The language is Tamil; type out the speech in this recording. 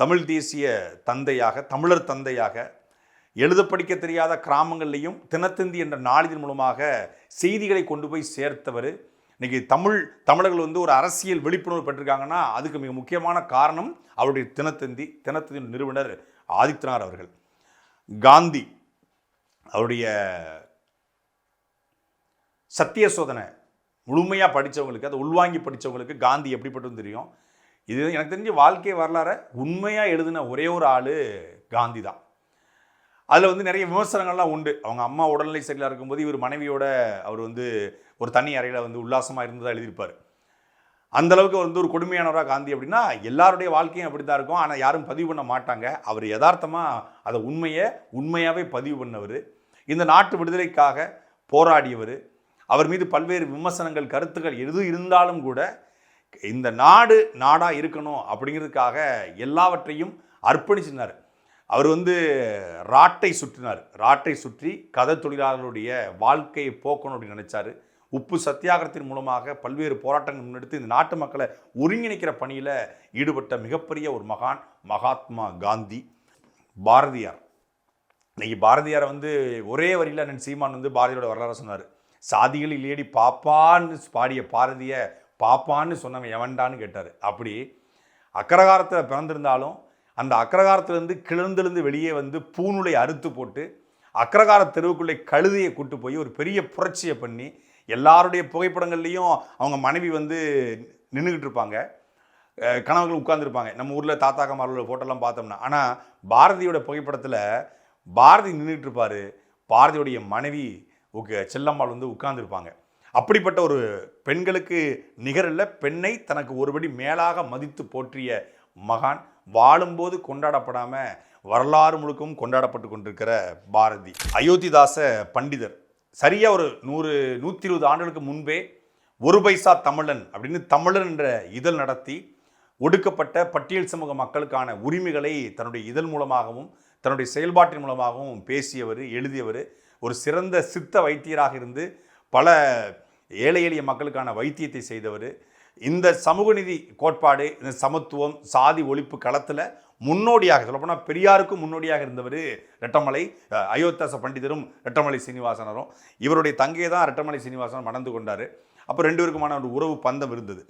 தமிழ் தேசிய தந்தையாக தமிழர் தந்தையாக எழுத படிக்க தெரியாத கிராமங்கள்லையும் தினத்தந்தி என்ற நாளிதழ் மூலமாக செய்திகளை கொண்டு போய் சேர்த்தவர். இன்றைக்கி தமிழ் தமிழர்கள் வந்து ஒரு அரசியல் விழிப்புணர்வு பெற்றிருக்காங்கன்னா அதுக்கு மிக முக்கியமான காரணம் அவருடைய தினத்தந்தி தினத்தந்தி நிறுவனர் ஆதித்யநாத் அவர்கள். காந்தி அவருடைய சத்திய சோதனை முழுமையாக படித்தவங்களுக்கு அதை உள்வாங்கி படித்தவங்களுக்கு காந்தி எப்படிப்பட்டதுன்னு தெரியும்? இது எனக்கு தெரிஞ்ச வாழ்க்கை வரலாறை உண்மையாக எழுதின ஒரே ஒரு ஆள் காந்தி தான் அதில் வந்து நிறைய விமர்சனங்கள்லாம் உண்டு. அவங்க அம்மா உடல்நிலை சரியில்லாக இருக்கும்போது இவர் மனைவியோட அவர் வந்து ஒரு தனி அறையில் வந்து உல்லாசமாக இருந்ததாக எழுதியிருப்பார். அந்த அளவுக்கு வந்து ஒரு கொடுமையானவராக காந்தி அப்படின்னா எல்லாருடைய வாழ்க்கையும் அப்படி தான் இருக்கும். ஆனால் யாரும் பதிவு பண்ண மாட்டாங்க. அவர் யதார்த்தமாக அதை உண்மையை உண்மையாகவே பதிவு பண்ணவர். இந்த நாட்டு விடுதலைக்காக போராடியவர். அவர் மீது பல்வேறு விமர்சனங்கள் கருத்துக்கள் எது இருந்தாலும் கூட இந்த நாடு நாடாக இருக்கணும் அப்படிங்கிறதுக்காக எல்லாவற்றையும் அர்ப்பணிச்சிருந்தார். அவர் வந்து ராட்டை சுற்றினார். ராட்டை சுற்றி கதை தொழிலாளர்களுடைய வாழ்க்கையை போக்கணும் அப்படின்னு நினைச்சாரு. உப்பு சத்தியாகிரத்தின் மூலமாக பல்வேறு போராட்டங்கள் முன்னெடுத்து இந்த நாட்டு மக்களை ஒருங்கிணைக்கிற பணியில் ஈடுபட்ட மிகப்பெரிய ஒரு மகான் மகாத்மா காந்தி பாரதியார். இன்னைக்கு பாரதியாரை வந்து ஒரே வரியில் அண்ணன் சீமான் வந்து பாரதியோட வரலாறு சொன்னார். சாதிகளில் ஏடி பாப்பான்னு பாடிய பாரதியை பாப்பான்னு சொன்னவன் எவன்டான்னு கேட்டார். அப்படி அக்கரகாரத்தில் பிறந்திருந்தாலும் அந்த அக்கரகாரத்திலேருந்து கிளர்ந்தெழுந்து வெளியே வந்து பூநூலை அறுத்து போட்டு அக்ரகார தெருவுக்குள்ளே கழுதையை கூட்டு போய் ஒரு பெரிய புரட்சியை பண்ணி எல்லாருடைய புகைப்படங்கள்லேயும் அவங்க மனைவி வந்து நின்றுக்கிட்டு இருப்பாங்க. கணவர்கள் உட்காந்துருப்பாங்க நம்ம ஊரில் தாத்தாக்கமாரோட ஃபோட்டோலாம் பார்த்தோம்னா. ஆனால் பாரதியோட புகைப்படத்தில் பாரதி நின்றுட்டு இருப்பார். பாரதியுடைய மனைவி உக்க செல்லம்மாள் வந்து உட்கார்ந்துருப்பாங்க. அப்படிப்பட்ட ஒரு பெண்களுக்கு நிகரில்ல பெண்ணை தனக்கு ஒருபடி மேலாக மதித்து போற்றிய மகான் வாழும்போது கொண்டாடப்படாமல் வரலாறு முழுக்கவும் கொண்டாடப்பட்டு கொண்டிருக்கிற பாரதி. அயோத்திதாச பண்டிதர். சரியாக ஒரு நூறு நூற்றி இருபது ஆண்டுகளுக்கு முன்பே ஒரு பைசா தமிழன் அப்படின்னு தமிழன் என்ற இதழ் நடத்தி ஒடுக்கப்பட்ட பட்டியல் சமூக மக்களுக்கான உரிமைகளை தன்னுடைய இதழ் மூலமாகவும் தன்னுடைய செயல்பாட்டின் மூலமாகவும் பேசியவர் எழுதியவர். ஒரு சிறந்த சித்த வைத்தியராக இருந்து பல ஏழை எளிய மக்களுக்கான வைத்தியத்தை செய்தவர். இந்த சமூக நிதி கோட்பாடு இந்த சமத்துவம் சாதி ஒழிப்பு களத்தில் முன்னோடியாக சொல்லப்போனால் பெரியாருக்கும் முன்னோடியாக இருந்தவர் ரெட்டமலை அயோத்தாச பண்டிதரும் ரெட்டமலை சீனிவாசனரும். இவருடைய தங்கையை தான் ரெட்டமலை சீனிவாசன் மணந்து கொண்டார். அப்போ ரெண்டு பேருக்குமான ஒரு உறவு பந்தம் இருந்தது.